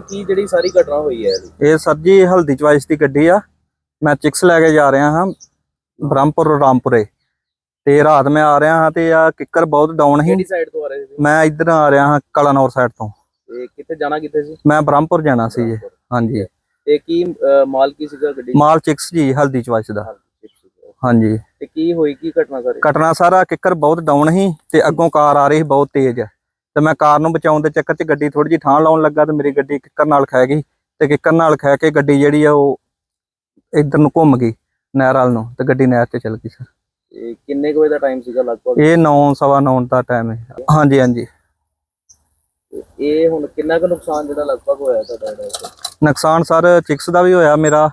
ਕੀ ਜਿਹੜੀ ਸਾਰੀ ਘਟਨਾ ਹੋਈ ਹੈ? ਇਹ ਸਰ ਜੀ ਹਲਦੀ ਚਵਾਈਸ ਦੀ ਗੱਡੀ ਆ। ਮੈਂ ਚਿਕਸ ਲੈ ਕੇ ਜਾ ਰਿਹਾ ਹਾਂ ਬ੍ਰਹਮਪੁਰ ਰਾਮਪੁਰੇ। ਤੇ ਰਾਤ ਮੈਂ ਆ ਰਿਹਾ ਹਾਂ ਤੇ ਆ ਕਿੱਕਰ ਬਹੁਤ ਡਾਊਨ ਸੀ। ਕਿਹੜੀ ਸਾਈਡ ਤੋਂ ਆ ਰਹੇ ਸੀ? ਮੈਂ ਇੱਧਰ ਆ ਰਿਹਾ ਹਾਂ ਕਲਾਨੌਰ ਸਾਈਡ ਤੋਂ। ਤੇ ਕਿੱਥੇ ਜਾਣਾ ਕਿੱਥੇ ਸੀ? ਮੈਂ ਬ੍ਰਹਮਪੁਰ ਜਾਣਾ ਸੀ ਜੀ। ਹਾਂਜੀ। ਤੇ ਕੀ ਮਾਲ ਕੀ ਸੀਗਾ ਗੱਡੀ 'ਚ? ਮਾਲ ਚਿਕਸ ਜੀ ਹਲਦੀ ਚਵਾਈਸ ਦਾ। ਹਾਂਜੀ। ਤੇ ਕੀ ਹੋਈ ਕੀ ਘਟਨਾ ਸਾਰੀ? ਘਟਨਾ ਸਾਰਾ ਕਿੱਕਰ ਬਹੁਤ ਡਾਊਨ ਸੀ ਤੇ ਅੱਗੋਂ ਕਾਰ ਆ ਰਹੀ ਸੀ ਬਹੁਤ ਤੇਜ਼। ਤੇ ਮੈਂ ਕਾਰ ਨੂੰ ਬਚਾਉਣ ਦੇ ਚੱਕਰ 'ਚ ਗੱਡੀ ਥੋੜੀ ਜਿਹੀ ਠਾਂ ਲਾਉਣ ਲੱਗਾ ਤੇ ਮੇਰੀ ਗੱਡੀ ਕਿੱਕਰ ਨਾਲ ਖਹਿ ਗਈ ਤੇ ਕਿੱਕਰ ਨਾਲ ਖਹਿ ਕੇ ਗੱਡੀ ਜਿਹੜੀ ਆ ਉਹ ਇੱਧਰ ਨੂੰ ਘੁੰਮ ਗਈ ਨਹਿਰ ਵੱਲ ਨੂੰ ਤੇ ਗੱਡੀ ਨਹਿਰ ਤੇ ਚਲ ਗਈ ਸਰ। ਤੇ ਕਿੰਨੇ ਕੁ ਵਜੇ ਦਾ ਟਾਈਮ ਸੀਗਾ ਲਗਭਗ? ਇਹ 9 ਸਵਾ 9 ਦਾ ਟਾਈਮ ਹੈ। ਹਾਂਜੀ ਹਾਂਜੀ। ਇਹ ਹੁਣ ਕਿੰਨਾ ਕੁ ਨੁਕਸਾਨ ਜਿਹੜਾ ਲਗਭਗ ਹੋਇਆ ਤੁਹਾਡਾ ਇਹਦਾ? ਨੁਕਸਾਨ ਸਰ ਚਿਕਸ ਦਾ ਵੀ ਹੋਇਆ ਮੇਰਾ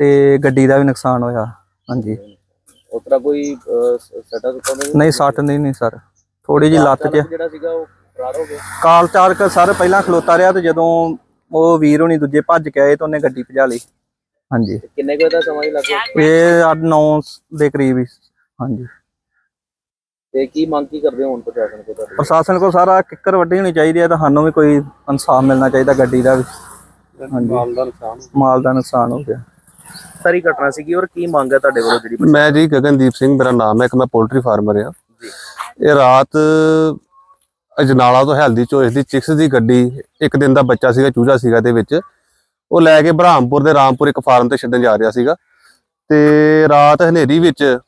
ਤੇ ਗੱਡੀ ਦਾ ਵੀ ਨੁਕਸਾਨ ਹੋਇਆ ਹਾਂਜੀ। ਉਸ ਤਰ੍ਹਾਂ ਕੋਈ ਸੱਟਾ ਸੁੱਟਾਂ ਨਹੀਂ ਸੱਟ ਨਹੀਂ ਨਹੀਂ ਸਰ। ਥੋੜੀ ਜੀ ਲੱਤ 'ਚ ਜਿਹੜਾ ਸੀਗਾ ਉਹ ਕਾਲ ਚਾਰਕ ਸਰ ਪਹਿਲਾਂ ਖਲੋਤਾ ਰਿਹਾ ਤੇ ਜਦੋਂ ਉਹ ਵੀਰ ਹੋਣੀ ਦੂਜੇ ਭੱਜ ਕੇ ਆਏ ਤਾਂ ਉਹਨੇ ਗੱਡੀ ਭਜਾ ਲਈ। ਹਾਂਜੀ। ਕਿੰਨੇ ਕੁ ਦਾ ਸਮਾਂ ਹੀ ਲੱਗਿਆ ਇਹ 8 9 ਦੇ ਕਰੀਬ ਹੀ। ਹਾਂਜੀ। ਤੇ ਕੀ ਮੰਗ ਕੀ ਕਰਦੇ ਹੋ ਹੁਣ ਪ੍ਰਸ਼ਾਸਨ ਕੋਲ ਤੁਹਾਡੇ? ਪ੍ਰਸ਼ਾਸਨ ਕੋਲ ਸਾਰਾ ਕਿੱਕਰ ਵੱਡੀ ਹੋਣੀ ਚਾਹੀਦੀ ਹੈ ਤਾਂ ਸਾਨੂੰ ਵੀ ਕੋਈ ਇਨਸਾਫ ਮਿਲਣਾ ਚਾਹੀਦਾ ਗੱਡੀ ਦਾ ਵੀ। ਹਾਂਜੀ। ਮਾਲ ਦਾ ਨੁਕਸਾਨ ਮਾਲ ਦਾ ਨੁਕਸਾਨ ਹੋ ਗਿਆ। ਸਾਰੀ ਘਟਨਾ ਸੀਗੀ ਔਰ ਕੀ ਮੰਗ ਹੈ ਤੁਹਾਡੇ ਵੱਲੋਂ ਜਿਹੜੀ ਮੈਂ ਜੀ ਗਗਨਦੀਪ ਸਿੰਘ ਮੇਰਾ ਨਾਮ ਹੈ ਇੱਕ ਮੈਂ ਪੋਲਟਰੀ ਫਾਰਮਰ ਆ ਇਹ ਰਾਤ ਅਜਨਾਲਾ ਤੋਂ ਹੈਲਦੀ ਚੋਇਸ ਦੀ ਚਿਕਸ ਦੀ ਗੱਡੀ, ਇੱਕ ਦਿਨ ਦਾ ਬੱਚਾ ਸੀਗਾ ਚੂਜਾ ਸੀਗਾ ਦੇ ਵਿੱਚ। ਉਹ ਲੈ ਕੇ ਬ੍ਰਹਮਪੁਰ ਦੇ ਰਾਮਪੁਰ ਇੱਕ ਫਾਰਮ ਤੇ ਛੱਡਣ ਜਾ ਰਿਹਾ ਸੀਗਾ। ਤੇ ਰਾਤ ਹਨੇਰੀ ਵਿੱਚ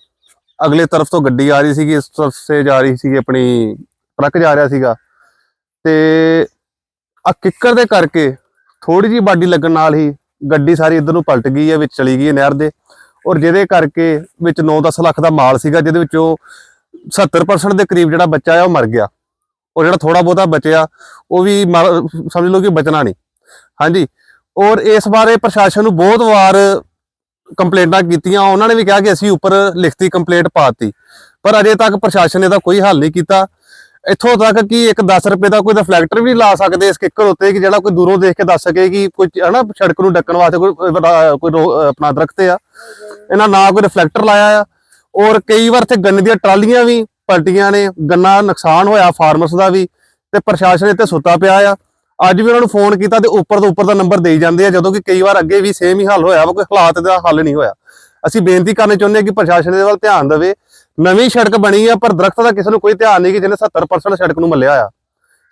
ਅਗਲੇ ਤਰਫ ਤੋਂ ਗੱਡੀ ਆ ਰਹੀ ਸੀਗੀ, ਇਸ ਤਰਫ ਸੇ ਜਾ ਰਹੀ ਸੀਗੀ ਆਪਣੀ ਟਰੱਕ ਜਾ ਰਿਹਾ ਸੀਗਾ। ਤੇ ਆ ਕਿੱਕਰ ਦੇ ਕਰਕੇ ਥੋੜੀ ਜੀ ਬਾਡੀ ਲੱਗਣ ਨਾਲ ਹੀ ਗੱਡੀ ਸਾਰੀ ਇਧਰ ਨੂੰ ਪਲਟ ਗਈ ਹੈ, ਵਿੱਚ ਚਲੀ ਗਈ ਹੈ ਨਹਿਰ ਦੇ। ਔਰ ਜਿਹਦੇ ਕਰਕੇ ਵਿੱਚ 9-10 ਲੱਖ ਦਾ ਮਾਲ ਸੀਗਾ, ਜਿਹਦੇ ਵਿੱਚੋਂ 70% ਦੇ ਕਰੀਬ ਜਿਹੜਾ ਬੱਚਾ ਆ, ਉਹ ਮਰ ਗਿਆ। ਔਰ ਜਿਹੜਾ ਥੋੜਾ ਬਹੁਤਾ ਬਚਿਆ ਉਹ ਵੀ ਮਰ- ਸਮਝ ਲਓ ਕਿ ਬਚਣਾ ਨਹੀਂ। ਹਾਂਜੀ ਔਰ ਇਸ ਬਾਰੇ ਪ੍ਰਸ਼ਾਸਨ ਨੂੰ ਬਹੁਤ ਵਾਰ ਕੰਪਲੇਂਟਾਂ ਕੀਤੀਆਂ। ਉਹਨਾਂ ਨੇ ਵੀ ਕਿਹਾ ਕਿ ਅਸੀਂ ਉੱਪਰ ਲਿਖਤੀ ਕੰਪਲੇਂਟ ਪਾਤੀ ਪਰ ਅਜੇ ਤੱਕ ਪ੍ਰਸ਼ਾਸਨ ਨੇ ਤਾਂ ਕੋਈ ਹੱਲ ਨਹੀਂ ਕੀਤਾ। ਇੱਥੋਂ ਤੱਕ ਕਿ ਇੱਕ 10 ਰੁਪਏ ਦਾ ਕੋਈ ਰਿਫਲੈਕਟਰ ਵੀ ਲਾ ਸਕਦੇ ਇਸ ਕਿੱਕਰ ਉੱਤੇ ਕਿ ਜਿਹੜਾ ਕੋਈ ਦੂਰੋਂ ਦੇਖ ਕੇ ਦੱਸ ਸਕੇ ਕਿ ਕੋਈ ਹਨਾ ਸੜਕ ਨੂੰ ਡੱਕਣ ਵਾਸਤੇ ਕੋਈ ਕੋਈ ਰੋ- ਅਹ, ਆਪਣਾ ਦਰਖਤ ਆ। ਇਹਨਾਂ ਨਾ ਕੋਈ ਰਿਫਲੈਕਟਰ ਲਾਇਆ ਆ ਔਰ ਕਈ ਵਾਰ ਤੇ ਗੰਨੇ ਦੀਆਂ ਟਰਾਲੀਆਂ ਵੀ ਪਲਟੀਆਂ ਨੇ ਗੰਨਾ ਨੁਕਸਾਨ ਹੋਇਆ ਫਾਰਮਰਸ ਦਾ ਵੀ ਤੇ ਪ੍ਰਸ਼ਾਸਨ ਇੱਥੇ ਸੁੱਤਾ ਪਿਆ ਆ। ਅੱਜ ਵੀ ਉਹਨਾਂ ਨੂੰ ਫੋਨ ਕੀਤਾ ਤੇ ਉੱਪਰ ਤੋਂ ਉੱਪਰ ਦਾ ਨੰਬਰ ਦੇਈ ਜਾਂਦੇ ਆ ਜਦੋਂ ਕਿ ਕਈ ਵਾਰ ਅੱਗੇ ਵੀ ਸੇਮ ਹੀ ਹੱਲ ਹੋਇਆ ਵਾ ਕੋਈ ਹਾਲਾਤ ਦਾ ਹੱਲ ਨਹੀਂ ਹੋਇਆ। ਅਸੀਂ ਬੇਨਤੀ ਕਰਨੀ ਚਾਹੁੰਦੇ ਹਾਂ ਕਿ ਪ੍ਰਸ਼ਾਸਨ ਦੇ ਵੱਲ ਧਿਆਨ ਦੇਵੇ। ਨਵੀਂ ਸੜਕ ਬਣੀ ਆ ਪਰ ਦਰਖਤ ਦਾ ਕਿਸੇ ਨੂੰ ਕੋਈ ਧਿਆਨ ਨਹੀਂ ਕਿ ਜਿਹਨੇ 70% ਸੜਕ ਨੂੰ ਮੱਲਿਆ ਆ।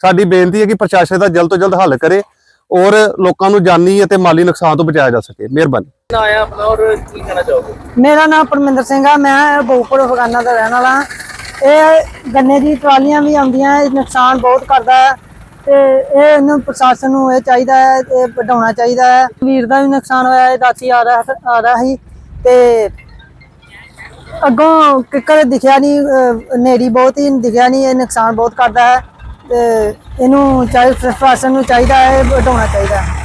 ਸਾਡੀ ਬੇਨਤੀ ਹੈ ਕਿ ਪ੍ਰਸ਼ਾਸਨ ਦਾ ਜਲਦ ਤੋਂ ਜਲਦ ਹੱਲ ਕਰੇ ਔਰ ਲੋਕਾਂ ਨੂੰ ਜਾਨੀ ਅਤੇ ਮਾਲੀ ਨੁਕਸਾਨ ਤੋਂ ਬਚਾਇਆ ਜਾ ਸਕੇ। ਮਿਹਰਬਾਨੀ। ਨਾ ਆਇਆ ਆਪਣਾ ਔਰ ਕੀ ਕਹਿਣਾ ਚਾਹੋਗੇ? ਮੇਰਾ ਨਾਮ ਪਰਮਿੰਦਰ ਸਿੰਘ ਆ ਮੈਂ ਬੋਪਰ ਫਗਾਨਾ ਦਾ ਰਹਿਣ ਵਾਲਾ ਇਹ ਗੰਨੇ ਦੀ ਟਰਾਲੀਆਂ ਵੀ ਆਉਂਦੀਆਂ, ਇਹ ਨੁਕਸਾਨ ਬਹੁਤ ਕਰਦਾ ਹੈ ਤੇ ਇਹ ਇਹਨੂੰ ਪ੍ਰਸ਼ਾਸਨ ਨੂੰ ਇਹ ਚਾਹੀਦਾ ਹੈ, ਇਹ ਵਧਾਉਣਾ ਚਾਹੀਦਾ ਹੈ। ਵੀਰ ਦਾ ਵੀ ਨੁਕਸਾਨ ਹੋਇਆ, ਇਹ ਰਾਤੀ ਆ ਰਿਹਾ ਆ ਰਿਹਾ ਸੀ ਤੇ ਅੱਗੋਂ ਕਿੱਕਰ ਦਿਖਿਆ ਨਹੀਂ, ਅਹ ਬਹੁਤ ਹੀ ਦਿਖਿਆ ਨਹੀਂ, ਇਹ ਨੁਕਸਾਨ ਬਹੁਤ ਕਰਦਾ ਹੈ ਤੇ ਇਹਨੂੰ ਚਾਹੀ ਪ੍ਰਸ਼ਾਸਨ ਨੂੰ ਚਾਹੀਦਾ ਹੈ ਵਧਾਉਣਾ ਚਾਹੀਦਾ ਹੈ।